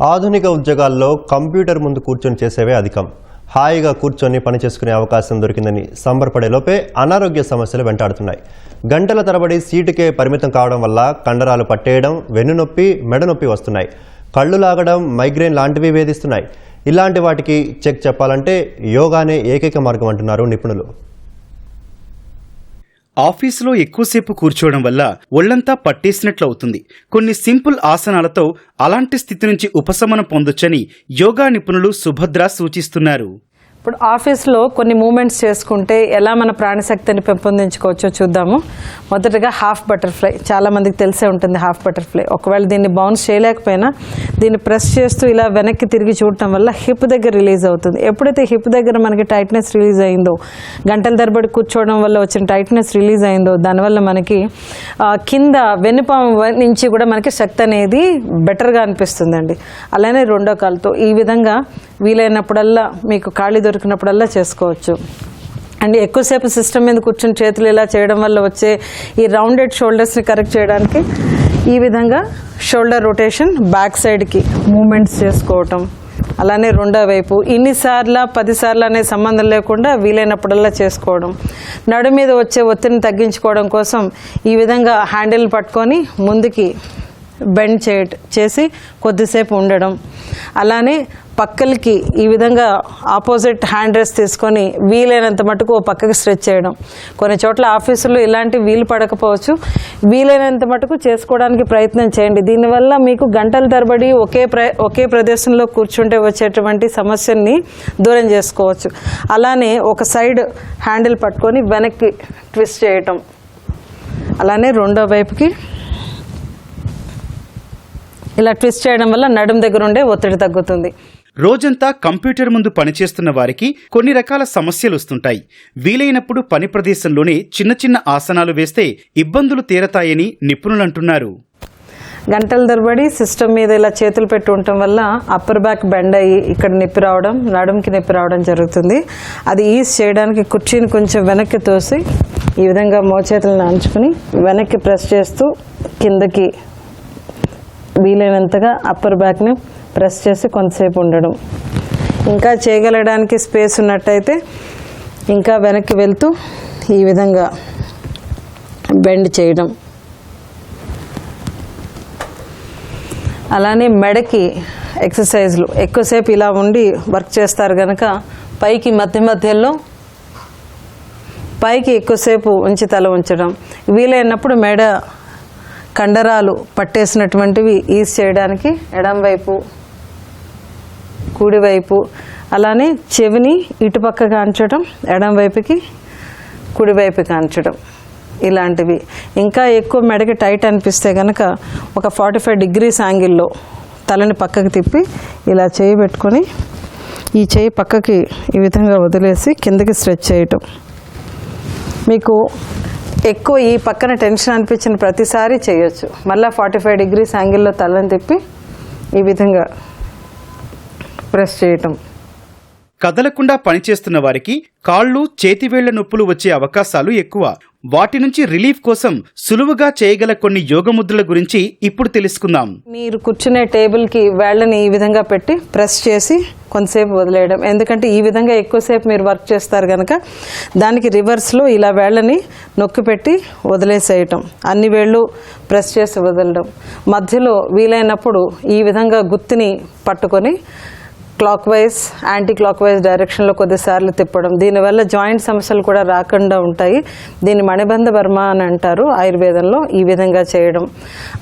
ఆధునిక ఉద్యోగాల్లో కంప్యూటర్ ముందు కూర్చొని చేసేవే అధికం. హాయిగా కూర్చొని పని చేసుకునే అవకాశం దొరికిందని సంబరపడే లోపే అనారోగ్య సమస్యలు వెంటాడుతున్నాయి. గంటల తరబడి సీటుకే పరిమితం కావడం వల్ల కండరాలు పట్టేయడం వెన్నునొప్పి మెడనొప్పి వస్తున్నాయి. కళ్ళు లాగడం మైగ్రేన్ లాంటివి వేధిస్తున్నాయి. ఇలాంటి వాటికి చెక్ చెప్పాలంటే యోగానే ఏకైక మార్గం అంటున్నారు నిపుణులు. ఆఫీసులో ఎక్కువసేపు కూర్చోవడం వల్ల ఒళ్ళంతా పట్టేసినట్లు అవుతుంది కొన్ని సింపుల్ ఆసనాలతో అలాంటి స్థితి నుంచి ఉపశమనం పొందొచ్చని యోగా నిపుణులు సుభద్ర సూచిస్తున్నారు. ఇప్పుడు ఆఫీస్లో కొన్ని మూమెంట్స్ చేసుకుంటే ఎలా మన ప్రాణశక్తిని పెంపొందించుకోవచ్చో చూద్దాము. మొదటగా హాఫ్ బటర్ఫ్లై. చాలామందికి తెలిసే ఉంటుంది హాఫ్ బటర్ఫ్లై. ఒకవేళ దీన్ని బౌన్స్ చేయలేకపోయినా దీన్ని ప్రెస్ చేస్తూ ఇలా వెనక్కి తిరిగి చూడటం వల్ల హిప్ దగ్గర రిలీజ్ అవుతుంది. ఎప్పుడైతే హిప్ దగ్గర మనకి టైట్నెస్ రిలీజ్ అయిందో గంటల తరబడి కూర్చోవడం వల్ల వచ్చిన టైట్నెస్ రిలీజ్ అయిందో దానివల్ల మనకి కింద వెన్నుపాము నుంచి కూడా మనకి శక్తి అనేది బెటర్గా అనిపిస్తుందండి. అలానే రెండో కాలుతో ఈ విధంగా వీలైనప్పుడల్లా మీకు ఖాళీ దొరికినప్పుడల్లా చేసుకోవచ్చు. అండ్ ఎక్కువసేపు సిస్టమ్ మీద కూర్చుని చేతులు ఇలా చేయడం వల్ల వచ్చే ఈ రౌండెడ్ షోల్డర్స్ని కరెక్ట్ చేయడానికి ఈ విధంగా షోల్డర్ రొటేషన్ బ్యాక్ సైడ్కి మూమెంట్స్ చేసుకోవటం అలానే రెండో వైపు ఇన్నిసార్లు పదిసార్లు అనే సంబంధం లేకుండా వీలైనప్పుడల్లా చేసుకోవడం నడు మీద వచ్చే ఒత్తిడిని తగ్గించుకోవడం కోసం ఈ విధంగా హ్యాండిల్ పట్టుకొని ముందుకి బెండ్ చేయ చేసి కొద్దిసేపు ఉండడం అలానే పక్కలకి ఈ విధంగా ఆపోజిట్ హ్యాండ్ రెస్ట్ తీసుకొని వీలైనంత మటుకు ఓ పక్కకి స్ట్రెచ్ చేయడం. కొన్ని చోట్ల ఆఫీసులో ఇలాంటి వీలు పడకపోవచ్చు. వీలైనంత మటుకు చేసుకోవడానికి ప్రయత్నం చేయండి. దీనివల్ల మీకు గంటల తరబడి ఒకే ప్ర ఒకే ప్రదేశంలో కూర్చుంటే వచ్చేటువంటి సమస్యని దూరం చేసుకోవచ్చు. అలానే ఒక సైడ్ హ్యాండిల్ పట్టుకొని వెనక్కి ట్విస్ట్ చేయటం. అలానే రెండో వైపుకి ఇలా ట్విస్ట్ చేయడం వల్ల నడుం దగ్గర ఉండే ఒత్తిడి తగ్గుతుంది. రోజంతా కంప్యూటర్ ముందు పనిచేస్తున్న వారికి కొన్ని రకాల సమస్యలు వస్తుంటాయి. వీలైనప్పుడు పని ప్రదేశంలోనే చిన్న చిన్న ఆసనాలు వేస్తే ఇబ్బందులు తీరతాయని నిపుణులంటున్నారు గంటల తరబడి సిస్టమ్ మీద ఇలా చేతులు పెట్టి ఉండటం వల్ల అప్పర్ బ్యాక్ బెండ్ అయ్యి ఇక్కడ నొప్పి రావడం నడుముకి నొప్పి రావడం జరుగుతుంది. అది ఈజ్ చేయడానికి కుర్చీని కొంచెం వెనక్కి తోసి ఈ విధంగా మోచేతులను అంచుకుని వెనక్కి ప్రెస్ చేస్తూ కిందకి వీలైనంతగా అప్పర్ బ్యాక్ని ప్రెస్ చేసి కొంతసేపు ఉండడం. ఇంకా చేయగలడానికి స్పేస్ ఉన్నట్టయితే ఇంకా వెనక్కి వెళ్తూ ఈ విధంగా బెండ్ చేయడం. అలానే మెడకి ఎక్సర్సైజ్లు ఎక్కువసేపు ఇలా ఉండి వర్క్ చేస్తారు కనుక పైకి మధ్య మధ్యలో పైకి ఎక్కువసేపు ఉంచి తల ఉంచడం. వీలైనప్పుడు మెడ కండరాలు పట్టేసినటువంటివి ఈజ్ చేయడానికి ఎడం వైపు కుడివైపు అలానే చెవిని ఇటుపక్క కాంచడం ఎడం వైపుకి కుడివైపు కాంచడం ఇలాంటివి. ఇంకా ఎక్కువ మెడకి టైట్ అనిపిస్తే కనుక ఒక ఫార్టీ ఫైవ్ డిగ్రీస్ యాంగిల్లో తలని పక్కకి తిప్పి ఇలా చేయి పెట్టుకొని ఈ చేయి పక్కకి ఈ విధంగా వదిలేసి కిందకి స్ట్రెచ్ చేయటం. మీకు ఎక్కువ ఈ పక్కన టెన్షన్ అనిపించిన ప్రతిసారి చేయొచ్చు. మళ్ళీ ఫార్టీ ఫైవ్ డిగ్రీస్ యాంగిల్లో తలని తిప్పి ఈ విధంగా ప్రెస్ చేయటం. కదలకుండా పనిచేస్తున్న వారికి కాళ్ళు చేతివేళ్ళ నొప్పులు వచ్చే అవకాశాలు ఎక్కువ. వాటి నుంచి రిలీఫ్ కోసం సులువుగా చేయగల కొన్ని యోగ ముద్రల గురించి ఇప్పుడు తెలుసుకుందాం. మీరు కూర్చునే టేబుల్కి వేళ్ళని ఈ విధంగా పెట్టి ప్రెస్ చేసి కొంతసేపు వదిలేయడం. ఎందుకంటే ఈ విధంగా ఎక్కువసేపు మీరు వర్క్ చేస్తారు కనుక దానికి రివర్స్లో ఇలా వేళ్ళని నొక్కి పెట్టి వదిలేసేయటం. అన్ని వేళ్ళు ప్రెస్ చేసి వదలడం. మధ్యలో వీలైనప్పుడు ఈ విధంగా గుత్తిని పట్టుకొని clockwise anti clock wise డైరెక్షన్లో కొద్దిసార్లు తిప్పడం. దీనివల్ల జాయింట్ సమస్యలు కూడా రాకుండా ఉంటాయి. దీన్ని మణిబంధ వర్మ అని అంటారు ఆయుర్వేదంలో ఈ విధంగా చేయడం.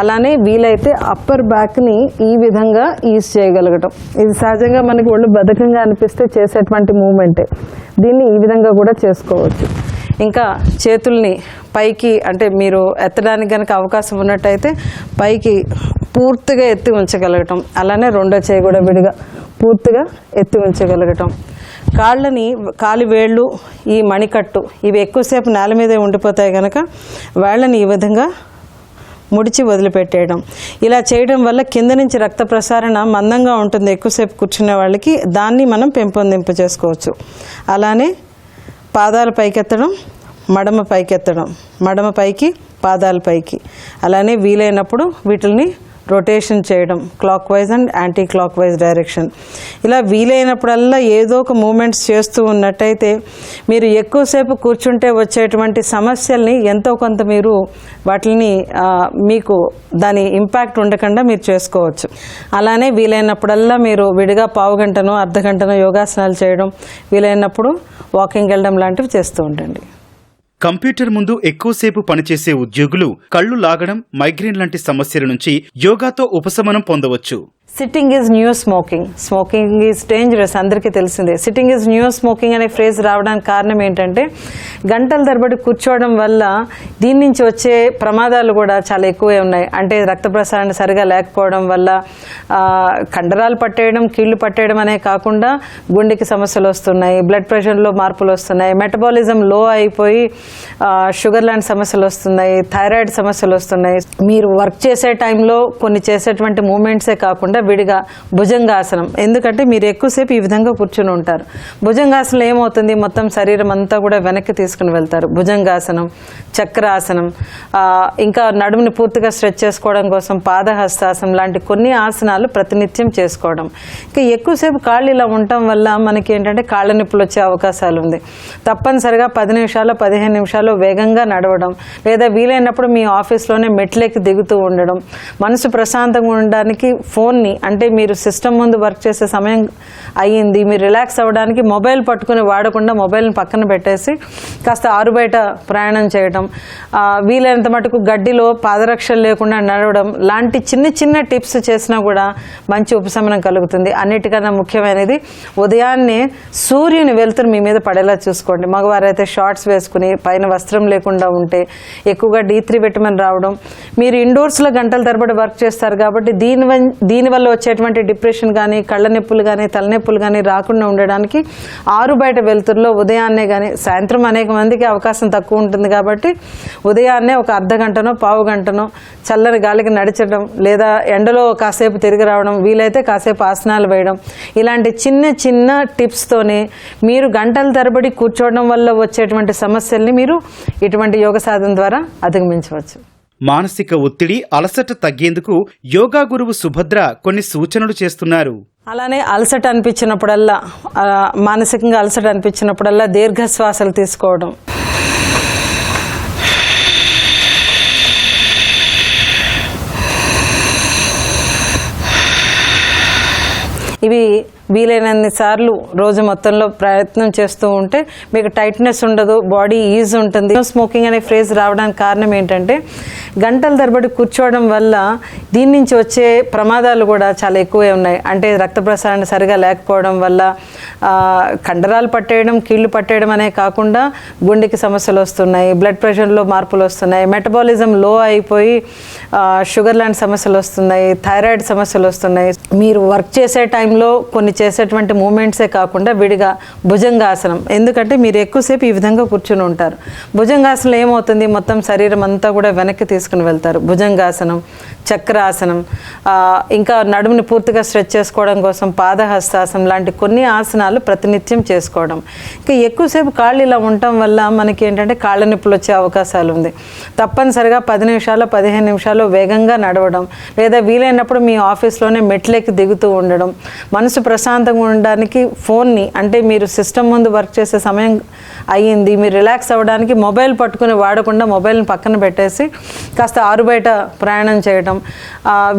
అలానే వీలైతే అప్పర్ బ్యాక్ని ఈ విధంగా ఈజ్ చేయగలగడం ఇది సహజంగా మనకి ఒళ్ళు బద్ధకంగా అనిపిస్తే చేసేటువంటి మూమెంటే దీన్ని ఈ విధంగా కూడా చేసుకోవచ్చు. ఇంకా చేతుల్ని పైకి అంటే మీరు ఎత్తడానికి కనుక అవకాశం ఉన్నట్టయితే పైకి పూర్తిగా ఎత్తి ఉంచగలగటం. అలానే రెండో చేయి కూడా విడిగా పూర్తిగా ఎత్తి ఉంచగలగటం. కాళ్ళని కాలి వేళ్ళు ఈ మణికట్టు ఇవి ఎక్కువసేపు నేల మీదే ఉండిపోతాయి కనుక వేళ్ళని ఈ విధంగా ముడిచి వదిలిపెట్టేయడం. ఇలా చేయడం వల్ల కింద నుంచి రక్త ప్రసారణ మందంగా ఉంటుంది ఎక్కువసేపు కూర్చునే వాళ్ళకి. దాన్ని మనం పెంపొందింపు చేసుకోవచ్చు. అలానే పాదాలు పైకెత్తడం మడమ పైకెత్తడం. మడమ పైకి పాదాల పైకి. అలానే వీలైనప్పుడు వీటిని రొటేషన్ చేయడం clockwise and anti clockwise direction ఇలా వీలైనప్పుడల్లా ఏదో ఒక మూమెంట్స్ చేస్తూ ఉన్నట్టయితే మీరు ఎక్కువసేపు కూర్చుంటే వచ్చేటువంటి సమస్యల్ని ఎంతో కొంత మీరు వాటిని మీకు దాని ఇంపాక్ట్ ఉండకుండా మీరు చేసుకోవచ్చు. అలానే వీలైనప్పుడల్లా మీరు విడిగా పావు గంటను అర్ధ గంటను యోగాసనాలు చేయడం వీలైనప్పుడు వాకింగ్ వెళ్ళడం లాంటివి చేస్తూ ఉండండి. కంప్యూటర్ ముందు ఎక్కువసేపు పనిచేసే ఉద్యోగులు కళ్ళు లాగడం మైగ్రేన్ లాంటి సమస్యల నుంచి యోగాతో ఉపశమనం పొందవచ్చు. Sitting is new smoking smoking is dangerous అందరికీ తెలిసిందే. సిట్టింగ్ ఈజ్ న్యూ స్మోకింగ్ అనే ఫ్రేజ్ రావడానికి కారణం ఏంటంటే గంటల తరబడి కూర్చోవడం వల్ల దీని నుంచి వచ్చే ప్రమాదాలు కూడా చాలా ఎక్కువే ఉన్నాయి. అంటే రక్త ప్రసారణ సరిగా లేకపోవడం వల్ల కండరాలు పట్టేయడం కీళ్ళు పట్టేయడం అనే కాకుండా గుండెకి సమస్యలు వస్తున్నాయి బ్లడ్ ప్రెషర్లో మార్పులు వస్తున్నాయి మెటబాలిజం లో అయిపోయి షుగర్ లాంటి సమస్యలు వస్తున్నాయి థైరాయిడ్ సమస్యలు వస్తున్నాయి. మీరు వర్క్ చేసే టైంలో కొన్ని చేసేటువంటి మూమెంట్సే కాకుండా విడిగా భుజంగాసనం. ఎందుకంటే మీరు ఎక్కువసేపు ఈ విధంగా కూర్చుని ఉంటారు. భుజంగాసనం ఏమవుతుంది? మొత్తం శరీరం అంతా కూడా వెనక్కి తీసుకుని వెళ్తారు. భుజంగాసనం చక్రాసనం ఇంకా నడుముని పూర్తిగా స్ట్రెచ్ చేసుకోవడం కోసం పాదహస్తాసనం లాంటి కొన్ని ఆసనాలు ప్రతినిత్యం చేసుకోవడం. ఇంకా ఎక్కువసేపు కాళ్ళు ఇలా ఉండటం వల్ల మనకి ఏంటంటే కాళ్ళ నొప్పులు వచ్చే అవకాశాలు ఉంది. తప్పనిసరిగా పది నిమిషాలు పదిహేను నిమిషాలు వేగంగా నడవడం లేదా వీలైనప్పుడు మీ ఆఫీస్లోనే మెట్లెక్కి దిగుతూ ఉండడం. మనసు ప్రశాంతంగా ఉండడానికి ఫోన్ని అంటే మీరు సిస్టమ్ ముందు వర్క్ చేసే సమయం అయ్యింది మీరు రిలాక్స్ అవ్వడానికి మొబైల్ పట్టుకుని వాడకుండా మొబైల్ని పక్కన పెట్టేసి కాస్త ఆరుబయట ప్రయాణం చేయడం వీలైనంత మటుకు గడ్డిలో పాదరక్షలు లేకుండా నడవడం లాంటి చిన్న చిన్న టిప్స్ చేసినా కూడా మంచి ఉపశమనం కలుగుతుంది. అన్నిటికన్నా ముఖ్యమైనది ఉదయాన్నే సూర్యుని వెలుతురు మీ మీద పడేలా చూసుకోండి. మగవారైతే షార్ట్స్ వేసుకుని పైన వస్త్రం లేకుండా ఉంటే ఎక్కువగా డీ త్రీ విటమిన్ రావడం మీరు ఇండోర్స్లో గంటల తరబడి వర్క్ చేస్తారు కాబట్టి దీని దీనివల్ల దీనివల్ల వచ్చేటువంటి డిప్రెషన్ కానీ కళ్ళ నొప్పులు కానీ తలనొప్పులు కానీ రాకుండా ఉండడానికి ఆరు బయట వెలుతురులో ఉదయాన్నే కానీ సాయంత్రం అనేక మందికి అవకాశం తక్కువ ఉంటుంది కాబట్టి ఉదయాన్నే ఒక అర్ధ గంటనో పావు గంటనో చల్లని గాలికి నడిచడం లేదా ఎండలో కాసేపు తిరిగి రావడం వీలైతే కాసేపు ఆసనాలు వేయడం ఇలాంటి చిన్న చిన్న టిప్స్తోనే మీరు గంటల తరబడి కూర్చోవడం వల్ల వచ్చేటువంటి సమస్యల్ని మీరు ఇటువంటి యోగ సాధన ద్వారా అధిగమించవచ్చు. మానసిక ఒత్తిడి అలసట తగ్గేందుకు యోగా గురువు సుభద్ర కొన్ని సూచనలు చేస్తున్నారు. అలానే అలసట అనిపించినప్పుడల్లా మానసికంగా అలసట అనిపించినప్పుడల్లా దీర్ఘ శ్వాసలు తీసుకోవడం. ఇవి వీలైనన్ని సార్లు రోజు మొత్తంలో ప్రయత్నం చేస్తూ ఉంటే మీకు టైట్నెస్ ఉండదు బాడీ ఈజ్ ఉంటుంది. స్మోకింగ్ అనే ఫ్రేజ్ రావడానికి కారణం ఏంటంటే గంటల తరబడి కూర్చోవడం వల్ల దీని నుంచి వచ్చే ప్రమాదాలు కూడా చాలా ఎక్కువే ఉన్నాయి. అంటే రక్త ప్రసారణ సరిగా లేకపోవడం వల్ల కండరాలు పట్టేయడం కీళ్ళు పట్టేయడం అనే కాకుండా గుండెకి సమస్యలు వస్తున్నాయి బ్లడ్ ప్రెషర్లో మార్పులు వస్తున్నాయి మెటబాలిజం లో అయిపోయి షుగర్ లాంటి సమస్యలు వస్తున్నాయి థైరాయిడ్ సమస్యలు వస్తున్నాయి. మీరు వర్క్ చేసే టైంలో కొన్ని చేసేటువంటి మూమెంట్సే కాకుండా విడిగా భుజంగాసనం. ఎందుకంటే మీరు ఎక్కువసేపు ఈ విధంగా కూర్చుని ఉంటారు. భుజంగాసనం ఏమవుతుంది? మొత్తం శరీరం అంతా కూడా వెనక్కి తీసుకుని వెళ్తారు. భుజంగాసనం చక్రాసనం ఇంకా నడుముని పూర్తిగా స్ట్రెచ్ చేసుకోవడం కోసం పాదహస్తాసనం లాంటి కొన్ని ఆసనాలు ప్రతినిత్యం చేసుకోవడం. ఇంకా ఎక్కువసేపు కాళ్ళు ఇలా ఉండటం వల్ల మనకి ఏంటంటే కాళ్ళ నొప్పులు వచ్చే అవకాశాలు ఉంది. తప్పనిసరిగా పది నిమిషాలు పదిహేను నిమిషాలు వేగంగా నడవడం లేదా వీలైనప్పుడు మీ ఆఫీస్లోనే మెట్లెక్కి దిగుతూ ఉండడం. మనసు ప్రశాంతంగా ఉండడానికి ఫోన్ని అంటే మీరు సిస్టమ్ ముందు వర్క్ చేసే సమయం అయ్యింది. మీరు రిలాక్స్ అవ్వడానికి మొబైల్ పట్టుకుని వాడకుండా మొబైల్ని పక్కన పెట్టేసి కాస్త ఆరుబయట ప్రయాణం చేయడం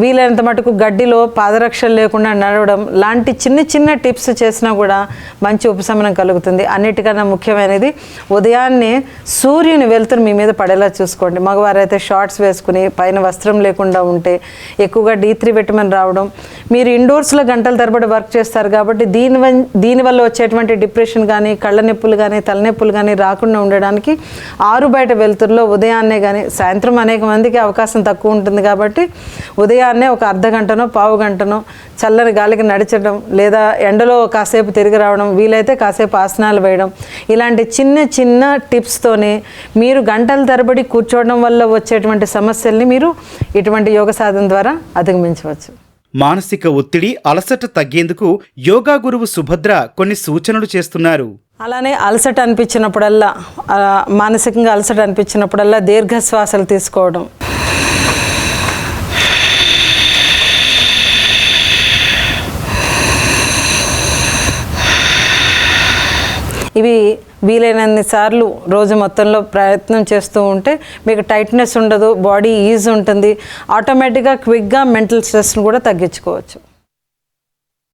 వీలైనంత మటుకు గడ్డిలో పాదరక్షలు లేకుండా నడవడం లాంటి చిన్న చిన్న టిప్స్ చేసినా కూడా మంచి ఉపశమనం కలుగుతుంది. అన్నిటికన్నా ముఖ్యమైనది ఉదయాన్నే సూర్యుని వెలుతురు మీ మీద పడేలా చూసుకోండి. మగవారైతే షార్ట్స్ వేసుకుని పైన వస్త్రం లేకుండా ఉంటే ఎక్కువగా డీ త్రీ విటమిన్ రావడం. మీరు ఇండోర్స్లో గంటల తరబడి వర్క్ చేస్తారు కాబట్టి దీని దీనివల్ల వచ్చేటువంటి డిప్రెషన్ కానీ కళ్ళ నొప్పులు కానీ తలనొప్పి తలనొప్పులు కానీ రాకుండా ఉండడానికి ఆరు బయట వెలుతురులో ఉదయాన్నే కానీ సాయంత్రం అనేక మందికి అవకాశం తక్కువ ఉంటుంది కాబట్టి ఉదయాన్నే ఒక అర్ధ గంటనో పావు గంటనో చల్లని గాలికి నడిచడం లేదా ఎండలో కాసేపు తిరిగి రావడం వీలైతే కాసేపు ఆసనాలు వేయడం ఇలాంటి చిన్న చిన్న టిప్స్తోనే మీరు గంటల తరబడి కూర్చోవడం వల్ల వచ్చేటువంటి సమస్యల్ని మీరు ఇటువంటి యోగ సాధన ద్వారా అధిగమించవచ్చు. మానసిక ఒత్తిడి అలసట తగ్గేందుకు యోగా గురువు సుభద్ర కొన్ని సూచనలు చేస్తున్నారు. అలానే అలసట అనిపించినప్పుడల్లా మానసికంగా అలసట అనిపించినప్పుడల్లా దీర్ఘ శ్వాసలు తీసుకోవడం. ఇవి వీలైనన్ని సార్లు రోజు మొత్తంలో ప్రయత్నం చేస్తూ ఉంటే మీకు టైట్నెస్ ఉండదు బాడీ ఈజ్ ఉంటుంది ఆటోమేటిక్గా క్విక్గా మెంటల్ స్ట్రెస్ను కూడా తగ్గించుకోవచ్చు.